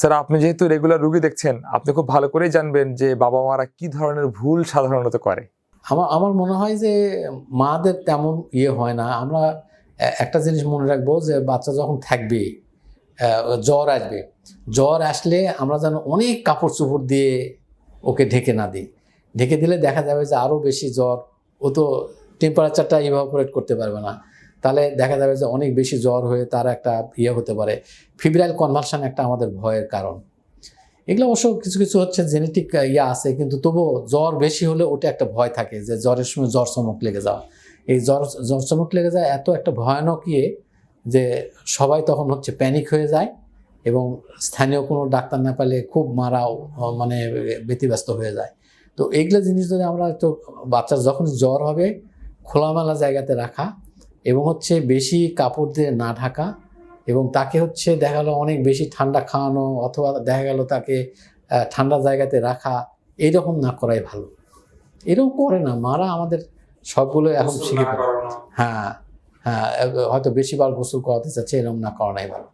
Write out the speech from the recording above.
Sir আপনি যেহেতু regular রুগী দেখছেন, আপনি খুব ভালো করেই জানবেন যে বাবা মারা কি ধরনের ভুল সাধারণত করে। আমার আমার মনে হয় যে মাদের তেমন ইয়ে হয় না। আমরা একটা জিনিস মনে রাখব যে বাচ্চা যখন থাকবে জ্বর আসবে, জ্বর আসলে আমরা যেন অনেক কাপড় চোপড় দিয়ে ওকে ঢেকে না দিই। ঢেকে দিলে দেখা যাবে যে আরও বেশি জ্বর, ও তো টেম্পারেচারটা ইভাপোরেট করতে পারবে না। তাহলে দেখা যাবে যে অনেক বেশি জ্বর হয়ে তার একটা ইয়ে হতে পারে। ফিব্রাইল কনভার্সন একটা আমাদের ভয়ের কারণ। এগুলো অবশ্য কিছু কিছু হচ্ছে জেনেটিক ইয়ে আছে, কিন্তু তবুও জ্বর বেশি হলে ওটা একটা ভয় থাকে যে জ্বরের সময় জ্বর চমক লেগে যাওয়া। এই জ্বর জ্বর চমক লেগে যায় এত একটা ভয়ানক ইয়ে যে সবাই তখন হচ্ছে প্যানিক হয়ে যায় এবং স্থানীয় কোনো ডাক্তার না পেলে খুব মারাও মানে ব্যতিব্যস্ত হয়ে যায়। তো এইগুলো জিনিস যদি আমরা একটু বাচ্চার যখন জ্বর হবে খোলামেলা জায়গাতে রাখা এবং হচ্ছে বেশি কাপড় দিয়ে না ঢাকা এবং তাকে হচ্ছে দেখা গেলো অনেক বেশি ঠান্ডা খাওয়ানো অথবা দেখা গেল তাকে ঠান্ডা জায়গাতে রাখা এইরকম না করাই ভালো। এরকম করে না মারা আমাদের সবগুলো এখন শিখে হ্যাঁ হ্যাঁ হয়তো বেশিবার গোসল করাতে চাচ্ছে এরকম না করানোই ভালো।